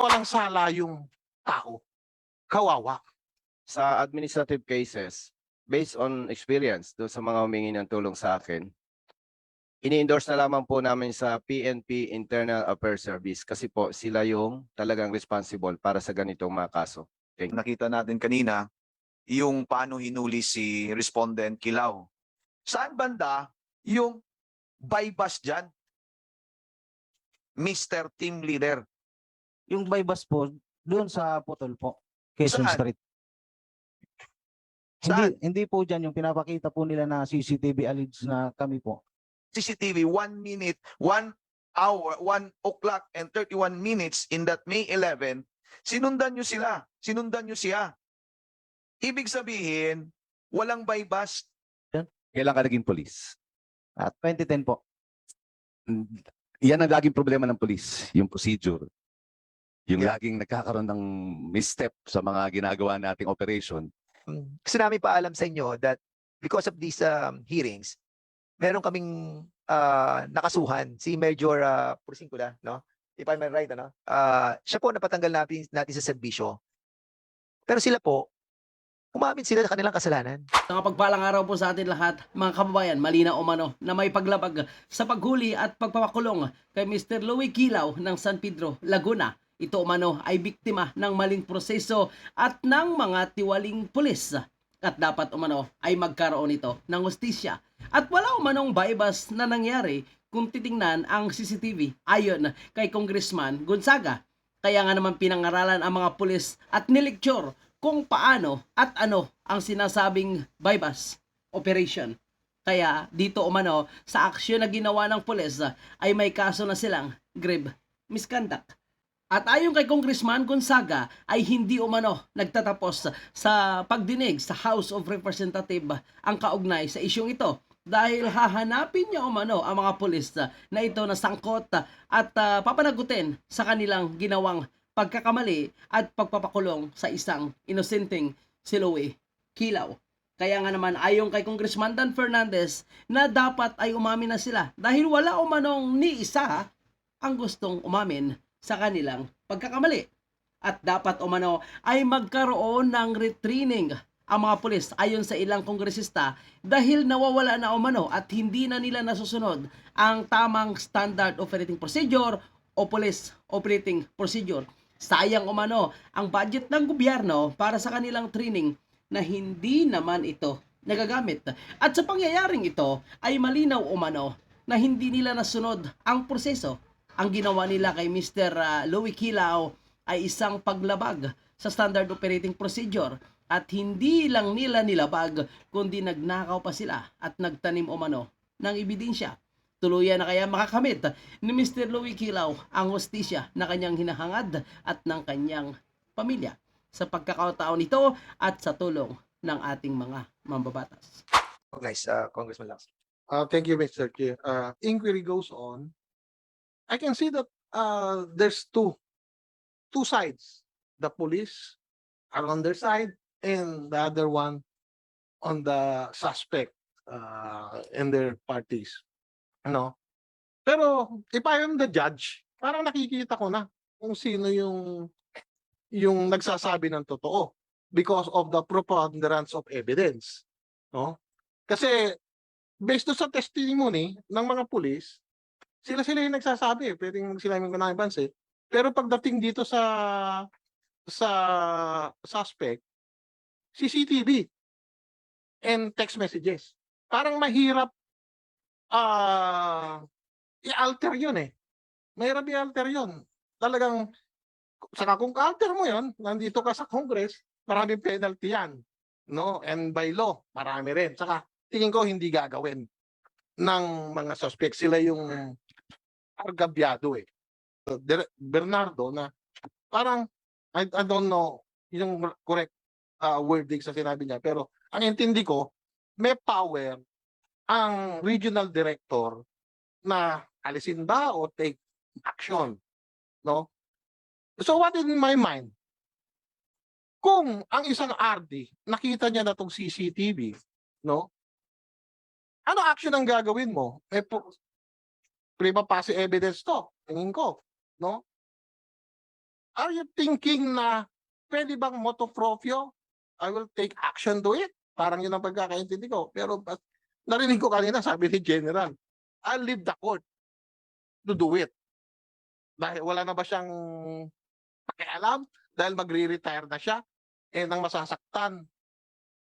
walang sala yung tao. Kawawa. sa administrative cases, based on experience do sa mga humingi ng tulong sa akin, ini-endorse na lamang po namin sa PNP Internal Affairs Service kasi po sila yung talagang responsible para sa ganitong mga kaso. Nakita natin kanina yung paano hinuli si respondent Kilaw. Saan banda yung bypass dyan? Mr. Team Leader. Yung bypass po, doon sa Putol po, Quezon Saan? Street. Saan? Hindi, hindi po dyan yung pinapakita po nila na CCTV alleged na kami po. CCTV, one minute, one hour, one o'clock and 31 minutes in that May 11, sinundan nyo sila. Sinundan nyo siya. Ibig sabihin, walang bypass. Kailan ka naging polis? At 2010 po. Yan ang laging problema ng polis, yung procedure. Yung Yeah. laging nagkakaroon ng misstep sa mga ginagawa nating operation. Mm, Gusto namin paalam sa inyo that because of these um, hearings, meron kaming ah, nakasuhan si Major uh, Pursingula, no? If I'm right, ano? Ah, siya po napatanggal natin, natin sa serbisyo. Pero sila po, umamin sila sa kanilang kasalanan. Mga pagpalang araw po sa atin lahat, mga kababayan, malinaw o mano na may paglabag sa paghuli at pagpapakulong kay Mr. Louis Kilaw ng San Pedro, Laguna. Ito umano ay biktima ng maling proseso at ng mga tiwaling pulis. At dapat umano ay magkaroon ito ng hustisya. At wala umanong bypass na nangyari kung titingnan ang CCTV ayon kay Congressman Gonzaga. Kaya nga naman pinangaralan ang mga pulis at nilecture kung paano at ano ang sinasabing bypass operation. Kaya dito umano sa aksyon na ginawa ng pulis ay may kaso na silang grave misconduct. At ayon kay Congressman Gonzaga ay hindi umano nagtatapos sa pagdinig sa House of Representatives ang kaugnay sa isyong ito dahil hahanapin niya umano ang mga pulis na ito na sangkot at ah, papanagutin sa kanilang ginawang pagkakamali at pagpapakulong sa isang inosenteng si Louie Kilaw. Kaya nga naman ayon kay Congressman Dan Fernandez na dapat ay umamin na sila dahil wala umanong ni isa ang gustong umamin sa kanilang pagkakamali. At dapat umano ay magkaroon ng retraining ang mga pulis ayon sa ilang kongresista dahil nawawala na umano at hindi na nila nasusunod ang tamang standard operating procedure o police operating procedure. Sayang umano ang budget ng gobyerno para sa kanilang training na hindi naman ito nagagamit. At sa pangyayaring ito ay malinaw umano na hindi nila nasunod ang proseso. Ang ginawa nila kay Mr. ah, Louie Kilaw ay isang paglabag sa standard operating procedure at hindi lang nila nilabag kundi nagnakaw pa sila at nagtanim umano ng ebidensya. Tuluyan na kaya makakamit ni Mr. Louie Kilaw ang hostisya na kanyang hinahangad at ng kanyang pamilya sa pagkakataon nito at sa tulong ng ating mga mambabatas. Oh, guys, uh, Congressman Lacson. Uh, thank you, Mr. Chair. Uh, inquiry goes on. I can see that uh, there's two two sides. The police are on their side and the other one on the suspect uh, and their parties. Ano? Pero if I am the judge, parang nakikita ko na kung sino yung yung nagsasabi ng totoo because of the preponderance of evidence. No? Kasi based sa testimony ng mga pulis, sila sila yung nagsasabi, pwedeng sila yung kunang banse. Pero pagdating dito sa sa suspect, CCTV and text messages. Parang mahirap ah i-alter yun eh. Mahirap i-alter yun. Talagang saka kung alter mo yun, nandito ka sa Congress, maraming penalty yan. No? And by law, marami rin. Saka tingin ko hindi gagawin ng mga suspect. Sila yung argabyado eh. Bernardo na parang I, I don't know yung correct uh, wording sa sinabi niya pero ang intindi ko may power ang regional director na alisin ba o take action no so what in my mind kung ang isang RD nakita niya na tong CCTV no ano action ang gagawin mo? Eh, prima facie evidence to, tingin ko, no? Are you thinking na pwede bang motopropyo? I will take action to it. Parang yun ang pagkakaintindi ko. Pero but, narinig ko kanina, sabi ni General, I'll leave the court to do it. Dahil wala na ba siyang pakialam? Dahil magre-retire na siya and ang masasaktan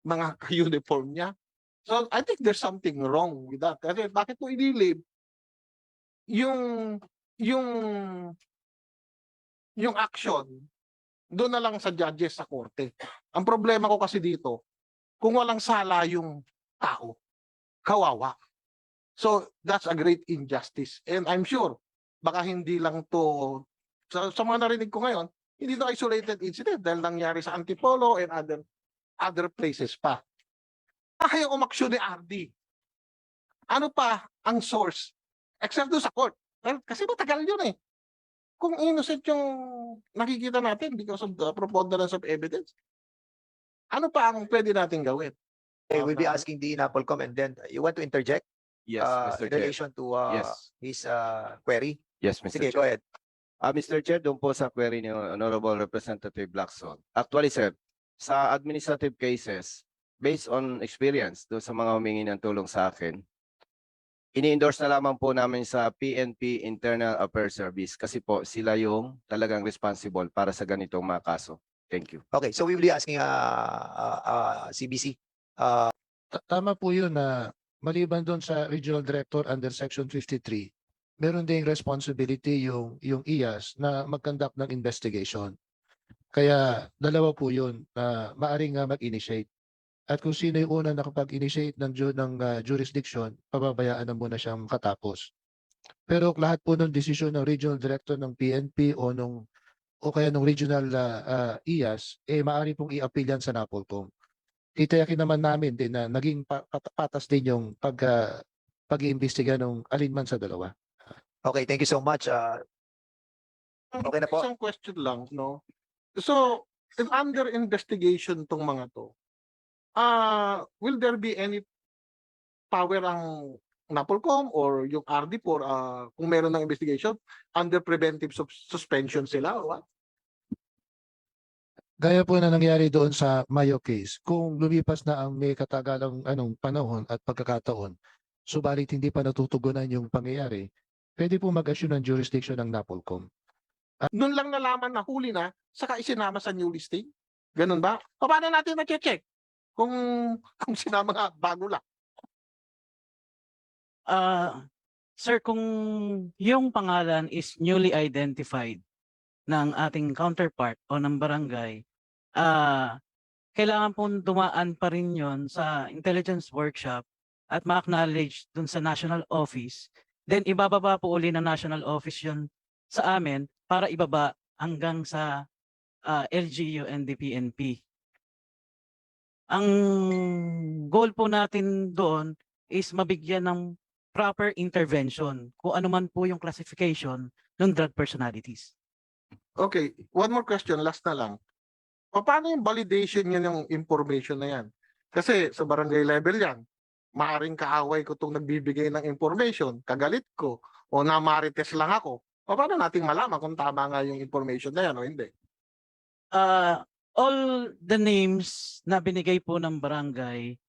mga ka-uniform niya. So I think there's something wrong with that. Kasi bakit mo inilib yung yung yung action doon na lang sa judges sa korte. Ang problema ko kasi dito, kung walang sala yung tao, kawawa. So that's a great injustice. And I'm sure, baka hindi lang to, sa, sa mga narinig ko ngayon, hindi to isolated incident dahil nangyari sa Antipolo and other other places pa. Kaya umaksyon ni RD. Ano pa ang source? Except doon sa court. Well, kasi matagal yun eh. Kung innocent yung nakikita natin because of the preponderance of evidence, ano pa ang pwede natin gawin? Okay, we'll be asking the NAPOLCOM and then uh, you want to interject Yes, uh, Mr. in Chair. relation to uh, Yes. his uh, query? Yes, Mr. Sige, Chair. go ahead. Ah, Mr. Chair, doon po sa query ni Honorable Representative Lacson. Actually, sir, sa administrative cases, based on experience doon sa mga humingi ng tulong sa akin, ini-endorse na lamang po namin sa PNP Internal Affairs Service kasi po sila yung talagang responsible para sa ganitong mga kaso. Thank you. Okay, so we will be asking uh, uh, uh, CBC. Uh, Ta- Tama po yun na maliban doon sa regional director under section 53, meron ding responsibility yung yung IAS na mag-conduct ng investigation. Kaya dalawa po yun na maaring nga mag-initiate. At kung sino yung una nakapag-initiate ng, ju- ng ah, jurisdiction, pababayaan na muna siyang katapos. Pero lahat po ng desisyon ng regional director ng PNP o nung o kaya ng regional ah, ah, IAS, eh maaari pong i-appeal yan sa NAPOLCOM titiyakin naman namin din na naging pa- pat- patas din yung pag ah, pag-iimbestiga ng alinman sa dalawa. okay, thank you so much. Uh, Okay na po. Isang question lang, no? So, if under investigation tong mga to, ah will there be any power ang NAPOLCOM or yung RD for ah, kung meron ng investigation under preventive sus- suspension sila or what? Gaya po na nangyari doon sa Mayo case, kung lumipas na ang may katagalang anong panahon at pagkakataon, subalit hindi pa natutugunan yung pangyayari, pwede po mag-assume ng jurisdiction ng NAPOLCOM. Noon lang nalaman na huli na, saka isinama sa new listing? Ganun ba? O paano natin na-check? Kung, kung sinama nga bago lang. Ah, sir, kung yung pangalan is newly identified ng ating counterpart o ng barangay, ah, kailangan pong dumaan pa rin yon sa intelligence workshop at ma-acknowledge dun sa national office. Then ibababa po uli ng national office yun sa amin para ibaba hanggang sa ah, LGU and the PNP. Ang goal po natin doon is mabigyan ng proper intervention kung ano man po yung classification ng drug personalities. Okay, one more question, last na lang. Paano yung validation yun yung information na yan? Kasi sa barangay level yan, maaring kaaway ko itong nagbibigay ng information, kagalit ko, o namarites lang ako. Paano natin malaman kung tama nga yung information na yan o hindi? Uh, all the names na binigay po ng barangay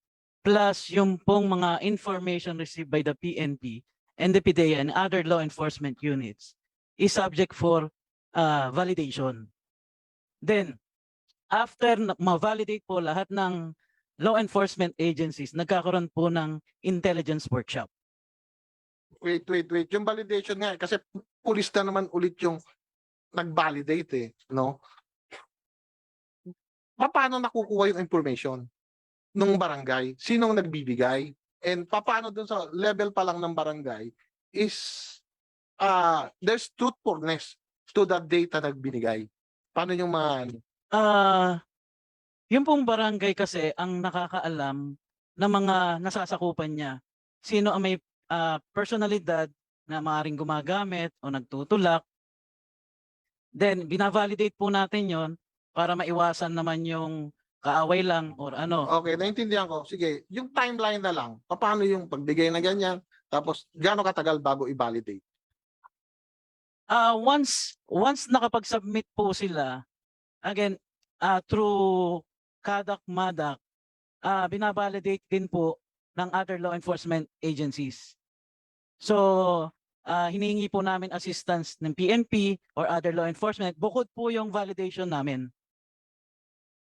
plus yung pong mga information received by the PNP and the PDEA and other law enforcement units is subject for uh, validation. Then, after ma-validate po lahat ng law enforcement agencies, nagkakaroon po ng intelligence workshop. Wait, wait, wait. Yung validation nga, kasi pulis na naman ulit yung nag-validate eh, no? Pa- Paano nakukuha yung information nung barangay? Sinong nagbibigay? And pa- paano dun sa level pa lang ng barangay is uh, there's truthfulness to that data nagbinigay. Paano yung mga? Ah, yung pong barangay kasi ang nakakaalam ng mga nasasakupan niya. Sino ang may ah, personalidad na maaaring gumagamit o nagtutulak. Then, binavalidate po natin yon para maiwasan naman yung kaaway lang or ano. Okay, naintindihan ko. Sige, yung timeline na lang. Paano yung pagbigay na ganyan? Tapos, gaano katagal bago i-validate? Ah, once once nakapag-submit po sila, again, ah through CADAC, MADAC, ah binabalidate din po ng other law enforcement agencies. So, ah hinihingi po namin assistance ng PNP or other law enforcement bukod po yung validation namin.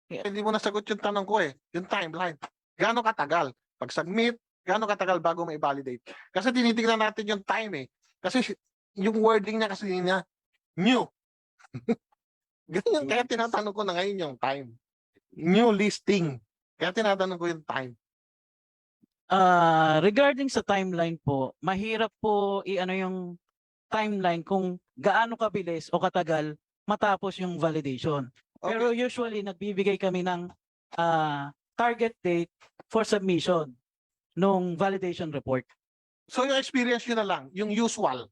Hindi mo nasagot yung tanong ko eh, yung timeline. Gaano katagal? Pag-submit, gaano katagal bago may validate? Kasi tinitingnan natin yung time eh. Kasi si- yung wording niya kasi niya, new. Ganyan, kaya tinatanong ko na ngayon yung time. New listing. Kaya tinatanong ko yung time. Ah, regarding sa timeline po, mahirap po i-ano yung timeline kung gaano kabilis o katagal matapos yung validation. Okay. Pero usually nagbibigay kami ng ah, target date for submission nung validation report. So yung experience nyo na lang, yung usual.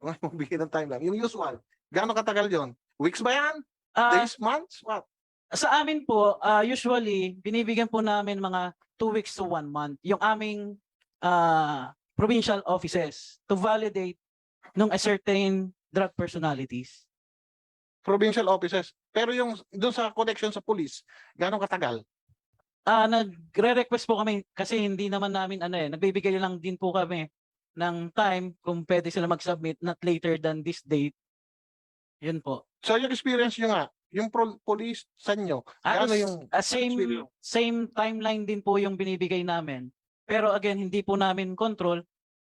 Magbigay ng time lang. Yung usual. Gaano katagal yon? Weeks ba yan? Ah, Days? Months? What? sa amin po, ah, usually binibigyan po namin mga two weeks to one month yung aming ah, provincial offices to validate nung a certain drug personalities. Provincial offices. Pero yung doon sa connection sa police, gaano katagal? Ah, nagre-request po kami kasi hindi naman namin ano eh, nagbibigay lang din po kami ng time kung pwede sila mag-submit not later than this date. Yun po. So yung experience nyo nga, yung pro- police sa inyo, gaano Halos, yung ah, same experience? same timeline din po yung binibigay namin. Pero again, hindi po namin control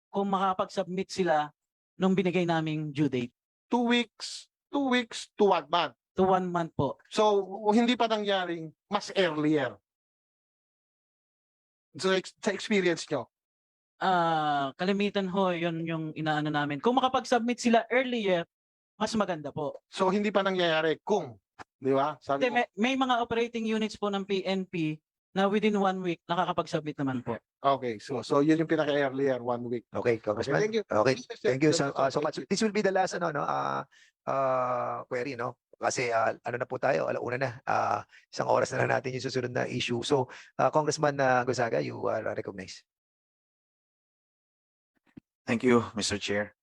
kung makapag-submit sila nung binigay naming due date two weeks, two weeks to one month. to one month po. So hindi pa nangyaring mas earlier. So ex- sa experience nyo. Ah, kalimitan ho, yun yung inaano namin. Kung makapag-submit sila earlier, mas maganda po. So hindi pa nangyayari kung, di ba? Sabi Kasi ko, may, may mga operating units po ng PNP na within one week nakakapag-submit naman po. okay, so so yun yung pinaka-earlier, one week. Okay, Okay, Congressman. thank you. Okay, thank you so, uh, so much. This will be the last ano no uh, uh, query no kasi uh, ano na po tayo alauna na uh, isang oras na lang natin yung susunod na issue. So uh, Congressman uh, Gonzaga, you are recognized. Thank you, Mr. Chair.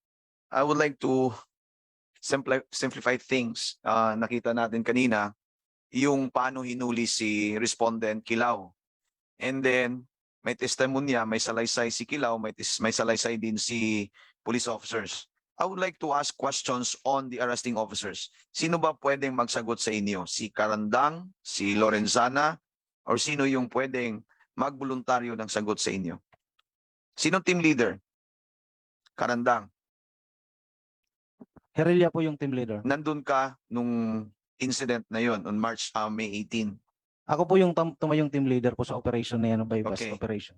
I would like to simpli- simplify things. Ah, nakita natin kanina yung paano hinuli si respondent Kilaw. And then may testimonya, may salaysay si Kilaw, may, may salaysay din si police officers. I would like to ask questions on the arresting officers. Sino ba pwedeng magsagot sa inyo? Si Karandang, si Lorenzana, or sino yung pwedeng magboluntaryo ng sagot sa inyo? Sino team leader? Karandang, Herelia po yung team leader. nandun ka nung incident na yon on March uh, May 18. Ako po yung tumayong team leader po sa operation na yan, by bus Okay. operation.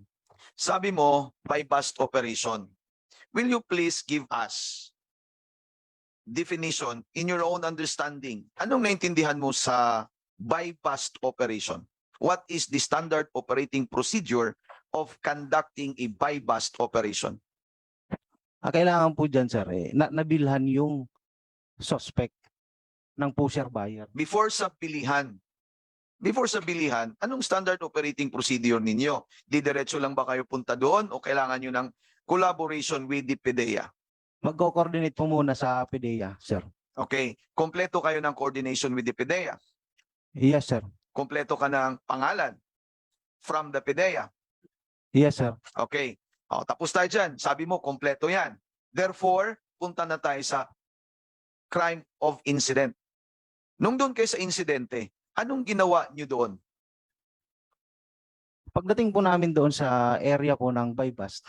Sabi mo, by bust operation. Will you please give us definition in your own understanding? Anong naintindihan mo sa by bust operation? What is the standard operating procedure of conducting a by bust operation? Ang kailangan po dyan, sir, eh, na nabilhan yung suspect ng pusher buyer. Before sa pilihan, before sa bilihan, anong standard operating procedure ninyo? Didiretso lang ba kayo punta doon o kailangan nyo ng collaboration with the PDEA? Magko-coordinate po muna sa PDEA, sir. Okay, kompleto kayo ng coordination with the PDEA. Yes, sir. Kompleto ka ng pangalan from the PDEA. Yes, sir. Okay, o, tapos tayo dyan. Sabi mo, kompleto yan. Therefore, punta na tayo sa crime of incident. Nung doon kayo sa insidente, anong ginawa nyo doon? Pagdating po namin doon sa area po ng bypass,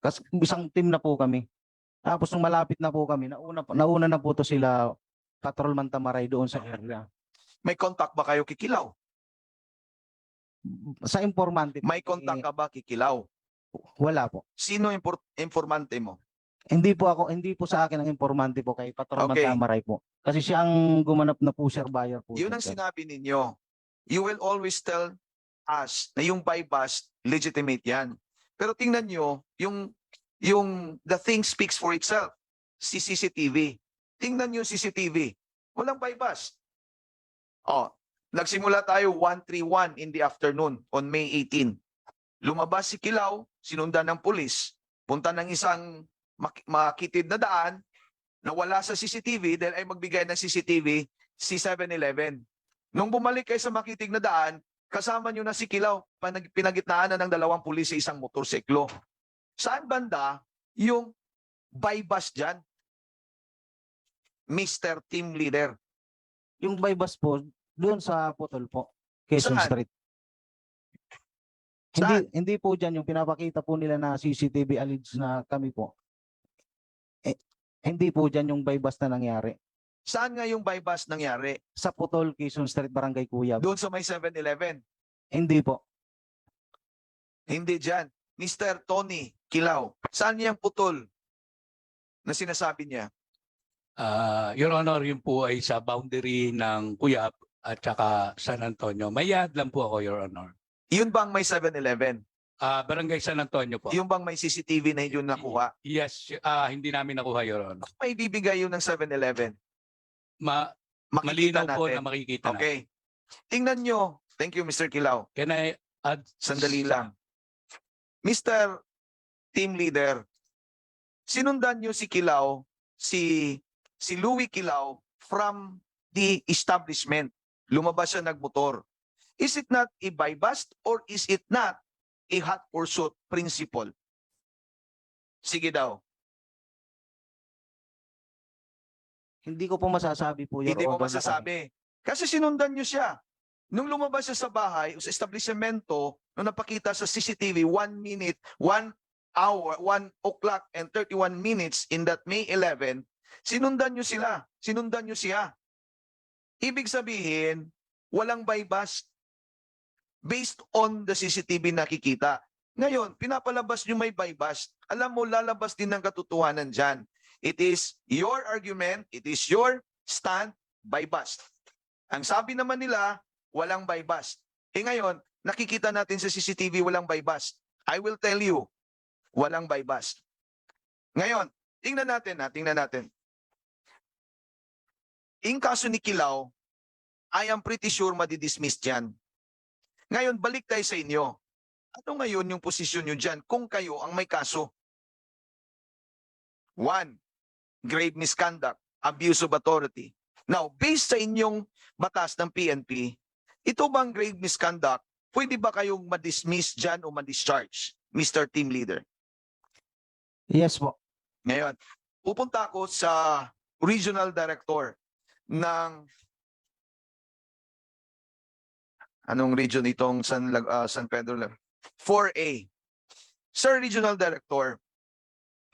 kasi isang team na po kami. Tapos nung malapit na po kami, nauna, po- nauna na po to sila patrolman Tamaray doon sa area. May contact ba kayo kikilaw? Sa informante, po, May contact eh, ka ba kikilaw? wala po. Sino impor- informante mo? Hindi po ako, hindi po sa akin ang informante po kay Patrolman Okay. Tamaray po. Kasi siya ang gumanap na pusher buyer po. Yun ang sir. sinabi ninyo. You will always tell us na yung by bust, legitimate yan. Pero tingnan nyo, yung, yung the thing speaks for itself. Si CCTV. Tingnan yung CCTV. Walang by bust. Oh, nagsimula tayo 131 in the afternoon on May 18. Lumabas si Kilaw, sinundan ng pulis, punta ng isang mak- makitid na daan, na wala sa CCTV dahil ay magbigay ng CCTV si 7-Eleven. Nung bumalik kayo sa makitig na daan, kasama nyo na si Kilaw, panag- pinagitnaan na ng dalawang pulis sa isang motorsiklo. Saan banda yung bypass dyan? Mr. Team Leader. Yung bypass po, doon sa Putol po, Quezon Saan? Street. Hindi, hindi po dyan yung pinapakita po nila na CCTV alleged na kami po. Eh, hindi po dyan yung bypass na nangyari. Saan nga yung bypass nangyari? Sa Putol, Quezon Street, Barangay Kuyab. Doon sa may 7-Eleven. Hindi po. Hindi dyan. Mr. Tony Kilaw. Saan niyang putol na sinasabi niya? Ah, Your Honor, yun po ay sa boundary ng Cuyab at saka San Antonio. Mayad lang po ako, Your Honor. Yun bang may 7-Eleven? Ah, Barangay San Antonio po. Yung bang may CCTV na yun nakuha? Yes, ah, hindi namin nakuha, Your Honor. May bibigay yun ng 7-Eleven. Ma Makikita malinaw po natin. na makikita na. Okay. Tingnan nyo. Thank you, Mr. Kilaw. Can I add? Sandali lang. Mr. Team Leader, sinundan nyo si Kilaw, si, si Louis Kilaw from the establishment. Lumabas siya nagmotor. Is it not a bypass or is it not a hot pursuit principle? Sige daw. Hindi ko po masasabi po, Your Hindi mo Honor, masasabi. Kasi sinundan nyo siya. Nung lumabas siya sa bahay, sa establishmento, nung napakita sa CCTV, 1 minute, 1 hour, 1 o'clock and 31 minutes in that May 11, sinundan nyo sila. Sinundan nyo siya. Ibig sabihin, walang bypass based on the CCTV nakikita. Ngayon, pinapalabas nyo may bypass. Alam mo, lalabas din ng katotohanan dyan. It is your argument, it is your stand by bust. Ang sabi naman nila, walang by bust. Eh ngayon, nakikita natin sa CCTV walang by bust. I will tell you, walang by bust. Ngayon, tingnan natin na, tingnan natin. In kaso ni Kilaw, I am pretty sure madidismiss dyan. Ngayon, balik tayo sa inyo. Ano ngayon yung posisyon nyo dyan kung kayo ang may kaso? One, grave misconduct, abuse of authority. Now, based sa inyong batas ng PNP, ito bang grave misconduct, pwede ba kayong ma-dismiss dyan o ma-discharge, Mr. Team Leader? Yes po. Ngayon, pupunta ako sa regional director ng anong region itong San, Lag- ah, San Pedro Lag- 4A. Sir Regional Director,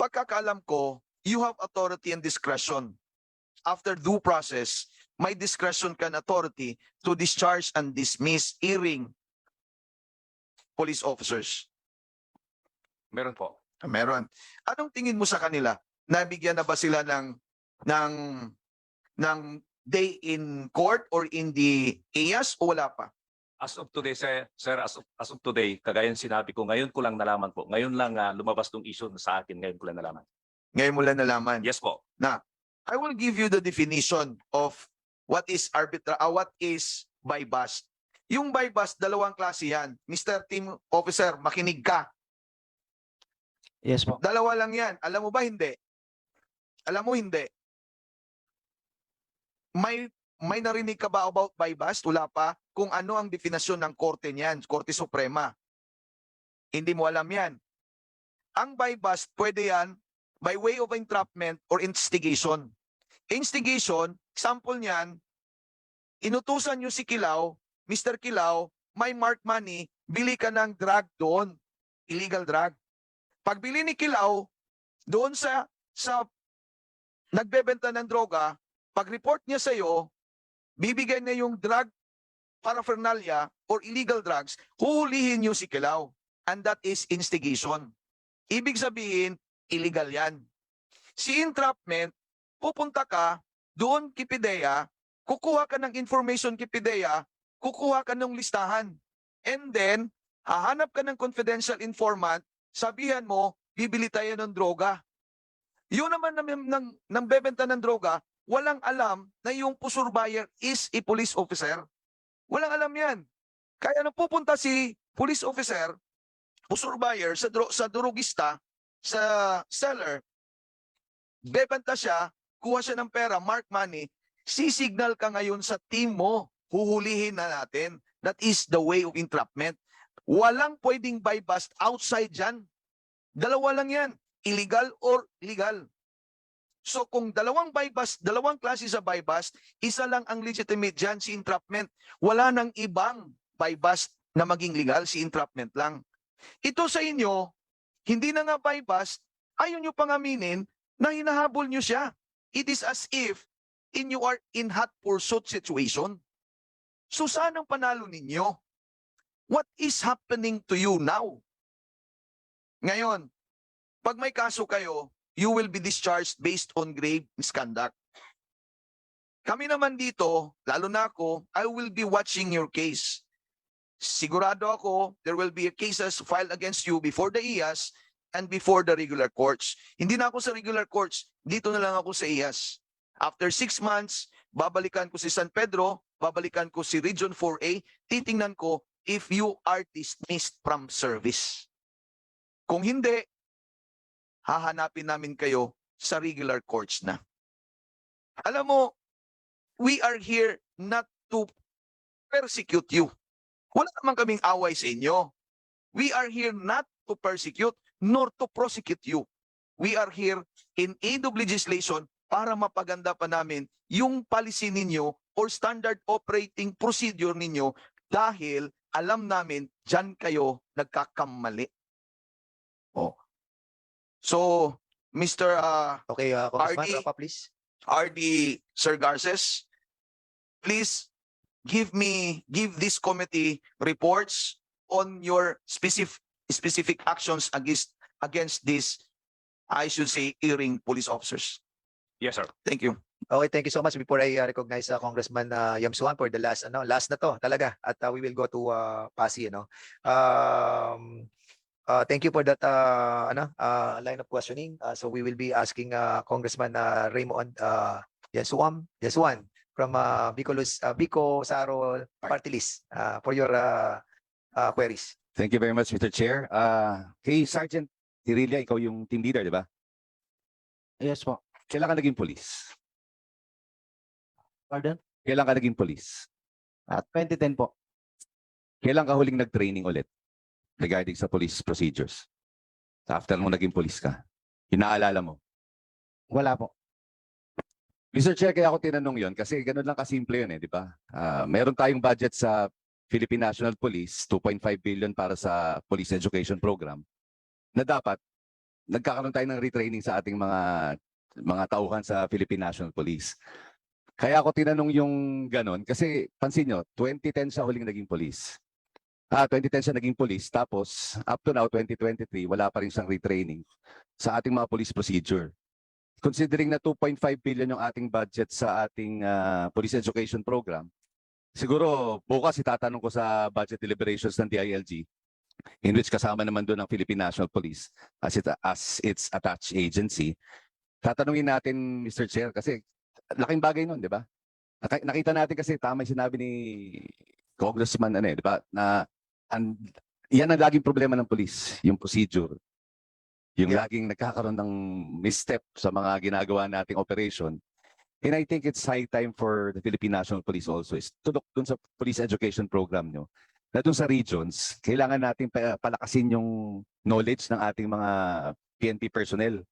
pagkakaalam ko, you have authority and discretion. After due process, may discretion can authority to discharge and dismiss hearing police officers. Meron po. Meron. Anong tingin mo sa kanila? Nabigyan na ba sila ng ng ng day in court or in the IAS o wala pa? As of today, sir, sir as, of, as of today, kagaya ng sinabi ko, ngayon ko lang nalaman po. Ngayon lang ah, lumabas tong issue sa akin, ngayon ko lang nalaman. Ngayon mo lang nalaman. Yes po. I will give you the definition of what is arbitra uh, what is bypass. Yung bypass, dalawang klase yan. Mr. Team Officer, makinig ka. Yes po. Dalawa lang yan. Alam mo ba hindi? Alam mo hindi. May may narinig ka ba about bypass? Wala pa. Kung ano ang definasyon ng korte niyan, Korte Suprema. Hindi mo alam yan. Ang bypass, pwede yan by way of entrapment or instigation. Instigation, example niyan, inutusan niyo si Kilaw, Mr. Kilaw, may mark money, bili ka ng drug doon. Illegal drug. Pagbili ni Kilaw, doon sa sa nagbebenta ng droga, pag-report niya sa iyo, bibigyan niya yung drug paraphernalia or illegal drugs, huhulihin niyo si Kilaw. And that is instigation. Ibig sabihin, illegal yan. Si entrapment, pupunta ka doon kay PIDEA, kukuha ka ng information kay PIDEA, kukuha ka ng listahan. And then, hahanap ka ng confidential informant, sabihan mo, bibili tayo ng droga. Yun naman ng, ng, ng bebenta ng droga, walang alam na yung pusur buyer is a police officer. Walang alam yan. Kaya nung pupunta si police officer, pusur buyer sa, dro- sa drugista, sa seller, bebenta siya, kuha siya ng pera, mark money, sisignal ka ngayon sa team mo, huhulihin na natin. That is the way of entrapment. Walang pwedeng buy bust outside dyan. Dalawa lang yan, illegal or legal. So kung dalawang buy bust, dalawang klase sa buy bust, isa lang ang legitimate dyan, si entrapment. Wala nang ibang buy bust na maging legal, si entrapment lang. Ito sa inyo, hindi na nga buy bust, ayaw nyo pang aminin na hinahabol nyo siya. It is as if in you are in hot pursuit situation. So saan ang panalo ninyo? What is happening to you now? Ngayon, pag may kaso kayo, you will be discharged based on grave misconduct. Kami naman dito, lalo na ako, I will be watching your case. Sigurado ako, there will be cases filed against you before the IAS and before the regular courts. Hindi na ako sa regular courts, dito na lang ako sa IAS. After six months, babalikan ko si San Pedro, babalikan ko si Region 4A, titingnan ko if you are dismissed from service. Kung hindi, hahanapin namin kayo sa regular courts na. Alam mo, we are here not to persecute you. Wala naman kaming away sa inyo. We are here not to persecute nor to prosecute you. We are here in aid of legislation para mapaganda pa namin yung policy ninyo or standard operating procedure ninyo dahil alam namin dyan kayo nagkakamali. Oh. So, Mr. uh, Okay, uh, Congressman, RD. up, please. RD Sir Garces, please give me, give this committee reports on your specific, specific actions against, against this, I should say, erring police officers. Yes, sir. Thank you. Okay, thank you so much. Before I uh, recognize uh, Congressman uh, Yamsuan for the last, ano, last na to talaga. At uh, we will go to uh, Pasig, ano. Um, uh, thank you for that, uh, ano, uh, line of questioning. Uh, so we will be asking uh, Congressman uh, Raymond uh, Yasuam, Yasuan from uh, Bicolus, uh, Bico Saro Party List uh, for your uh, uh, queries. Thank you very much, Mr. Chair. Ah, kay Sergeant Irilia, ikaw yung team leader, di ba? Yes po. Kailan ka naging police? Pardon? Kailan ka naging police? At 2010 po. Kailan ka huling nag-training ulit regarding sa police procedures? After mo naging police ka? Inaalala mo? Wala po. Mr. Chair, kaya ako tinanong yon kasi ganun lang kasimple yun eh, di ba? Ah, meron tayong budget sa Philippine National Police, 2.5 billion para sa police education program, na dapat nagkakaroon tayo ng retraining sa ating mga mga tauhan sa Philippine National Police. Kaya ako tinanong yung ganun kasi pansin nyo, 2010 siya huling naging police. Ah, 2010 siya naging police tapos up to now 2023 wala pa rin siyang retraining sa ating mga police procedure considering na 2.5 billion yung ating budget sa ating ah, police education program, siguro bukas itatanong ko sa budget deliberations ng DILG in which kasama naman doon ang Philippine National Police as, it, as its attached agency. Tatanungin natin, Mr. Chair, kasi laking bagay nun, di ba? Nakita natin kasi tama yung sinabi ni Congressman, ano eh, di ba? Na an, yan ang laging problema ng police, yung procedure. Yung Yeah. laging nagkakaroon ng misstep sa mga ginagawa nating operation. And I think it's high time for the Philippine National Police also is to look dun sa police education program nyo. Na dun sa regions, kailangan natin pa- palakasin yung knowledge ng ating mga PNP personnel.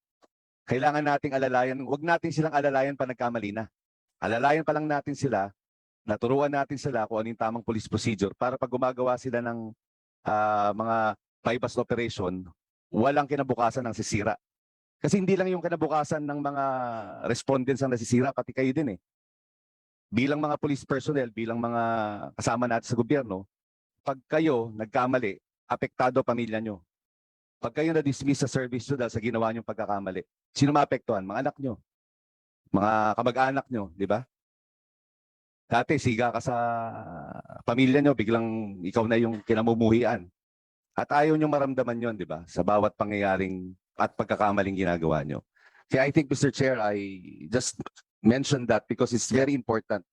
Kailangan nating alalayan, wag natin silang alalayan pa nagkamali na. Alalayan pa lang natin sila, naturuan natin sila kung ano yung tamang police procedure para pag gumagawa sila ng ah, mga bypass operation, walang kinabukasan ng sisira. Kasi hindi lang yung kinabukasan ng mga respondents ang nasisira, pati kayo din eh. Bilang mga police personnel, bilang mga kasama natin sa gobyerno, pag kayo nagkamali, apektado pamilya nyo. Pag kayo na-dismiss sa service nyo dahil sa ginawa nyong pagkakamali, sino maapektuhan? Mga anak nyo. Mga kamag-anak nyo, di ba? Dati, siga ka sa pamilya nyo, biglang ikaw na yung kinamumuhian. At ayaw nyo maramdaman yon, di ba? Sa bawat pangyayaring at pagkakamaling ginagawa nyo. Kaya I think, Mr. Chair, I just mentioned that because it's very important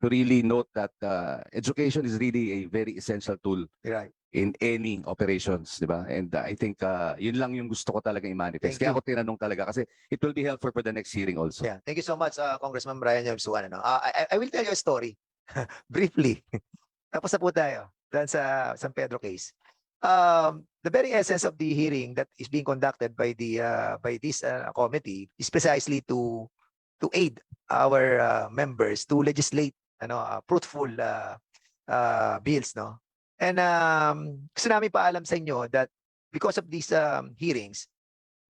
to really note that uh, education is really a very essential tool Right. in any operations, di ba? And uh, I think uh, yun lang yung gusto ko talaga i-manifest. Thank Kaya you. ako tinanong talaga kasi it will be helpful for the next hearing also. Yeah, thank you so much, uh, Congressman Brian Yamsuan. Ano? Uh, I, I- will tell you a story briefly. Tapos na po tayo dahil sa San Pedro case. Um, the very essence of the hearing that is being conducted by the uh, by this uh, committee is precisely to to aid our uh, members to legislate ano uh, fruitful uh, uh, bills no? And um gusto namin paalam sa inyo that because of these um, hearings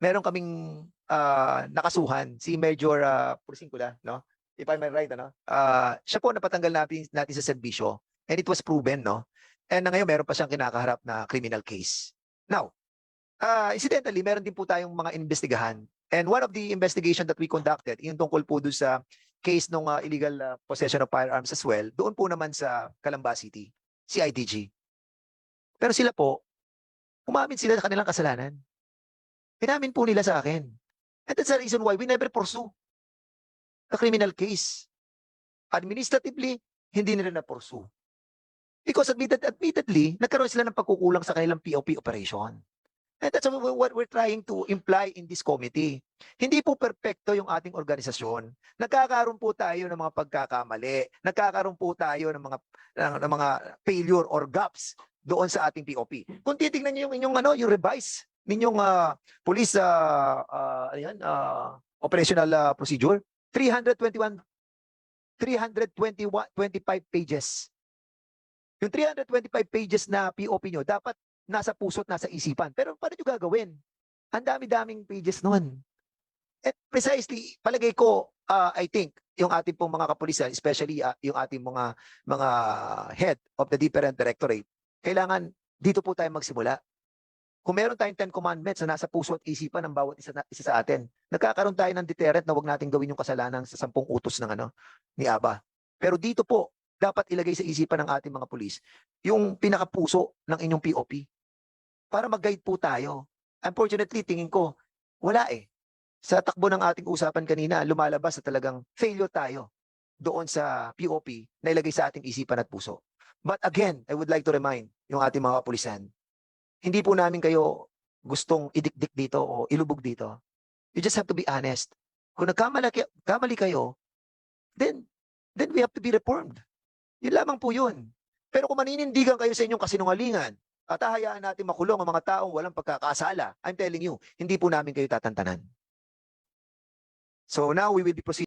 meron kaming uh, nakasuhan. Si Major uh, Pursingula no? If I'm right ano? Uh, siya po napatanggal natin natin sa serbisyo and it was proven no? And ngayon meron pa siyang kinakaharap na criminal case. Now uh, incidentally meron din po tayong mga investigahan. And one of the investigation that we conducted yung tungkol po doon sa case ng illegal uh, possession of firearms as well doon po naman sa Calamba City CIDG pero sila po umamin sila sa kanilang kasalanan Inamin po nila sa akin. And that's the reason why we never pursue the criminal case. Administratively, hindi nila na-pursue. Because admitted, admittedly, nagkaroon sila ng pagkukulang sa kanilang POP operation. And that's what we- what we're trying to imply in this committee. Hindi po perpekto yung ating organisasyon. Nagkakaroon po tayo ng mga pagkakamali. Nagkakaroon po tayo ng mga ng, ng mga failure or gaps doon sa ating POP. Kung titingnan niyo yung inyong ano, yung revise ninyong ah, police ah, ah, ano yan, ah, operational ah, procedure 321 321 25 pages. Yung 325 pages na POP nyo dapat nasa puso't nasa isipan. Pero paano nyo gagawin? Ang dami-daming pages nun. At precisely, palagay ko, ah, I think, yung ating pong mga kapulisan, especially ah, yung ating mga mga head of the different directorate, kailangan dito po tayo magsimula. Kung meron tayong 10 commandments na nasa puso at isipan ng bawat isa, isa sa atin, nagkakaroon tayo ng deterrent na wag natin gawin yung kasalanan sa sampung utos ng ano ni Aba. Pero dito po, dapat ilagay sa isipan ng ating mga pulis yung pinakapuso ng inyong POP para mag-guide po tayo. Unfortunately, tingin ko, wala eh. Sa takbo ng ating usapan kanina, lumalabas na talagang failure tayo doon sa POP na ilagay sa ating isipan at puso. But again, I would like to remind yung ating mga kapulisan, hindi po namin kayo gustong idikdik dito o ilubog dito. You just have to be honest. Kung nagkamali kamali kayo, then then we have to be reformed. Yun lamang po yun. Pero kung maninindigan kayo sa inyong kasinungalingan at hahayaan natin makulong ang mga taong walang pagkakasala, I'm telling you, hindi po namin kayo tatantanan. So now we will be proceeding